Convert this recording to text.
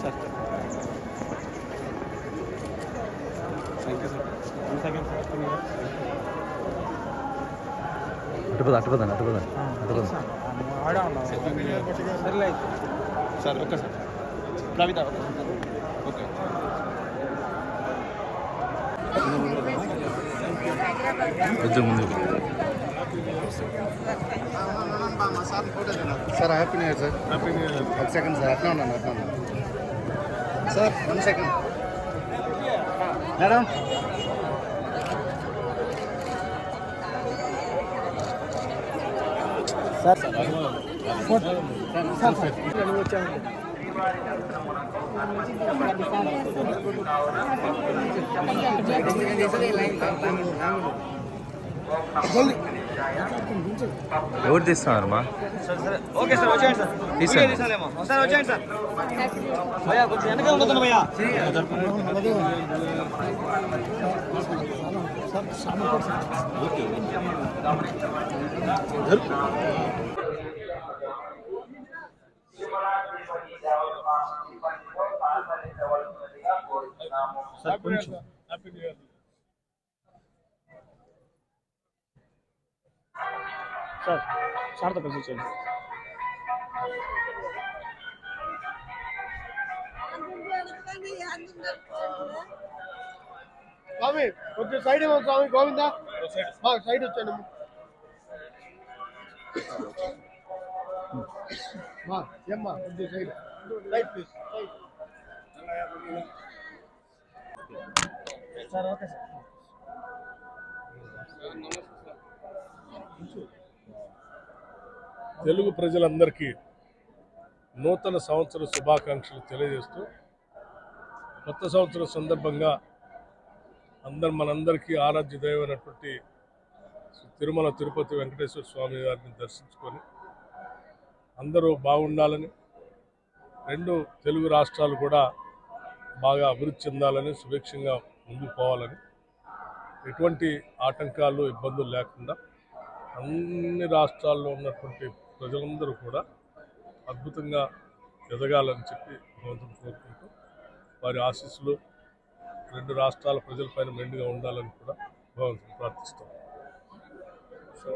Sir. Thank you sir one second sir అటుపద అటుపదండి అటుపదండి అటుపదండి సర్లే sir okay sir Kavitha okay కొంచెం ముందు sir happy new year sir happy new year second sir అట్లా ఉన్నాను అట్లా ఉన్నాను. సార్ వన్ సెకండ్ మేడం ఎవరు తీస్తున్నారమ్మా ఓకే సార్ వచ్చేయండి సార్ తీసేయండి. తీసాలేమో సార్ వచ్చేయండి సార్ భయ్యా కొంచెం వెనక ఉండదు భయ్యా సార్ కొంచెం సార్ సార్తో కలిసి వచ్చేయండి స్వామి కొంచెం సైడ్ ఇవ్వండి స్వామి గోవిందా? సైడ్ వచ్చాను. మా ఏమ్మా కొంచెం side right please side sir okay sir. Telugu ప్రజలందరికీ నూతన సంవత్సర శుభాకాంక్షలు తెలియజేస్తూ కొత్త సంవత్సరం సందర్భంగా అందరు మనందరికీ ఆరాధ్య దైవమైనటువంటి తిరుమల తిరుపతి వెంకటేశ్వర స్వామి వారిని దర్శించుకొని అందరూ బాగుండాలని రెండు తెలుగు రాష్ట్రాలు కూడా బాగా అభివృద్ధి చెందాలని సుభిక్షంగా ముందుకు పోవాలని ఎటువంటి ఆటంకాలు ఇబ్బందులు లేకుండా అన్ని రాష్ట్రాల్లో ఉన్నటువంటి ప్రజలందరూ కూడా అద్భుతంగా ఎదగాలని చెప్పి భగవంతుని కోరుకుంటూ వారి ఆశీస్సులు రెండు రాష్ట్రాల ప్రజలపైన మెండుగా ఉండాలని కూడా భగవంతుని ప్రార్థిస్తాం సో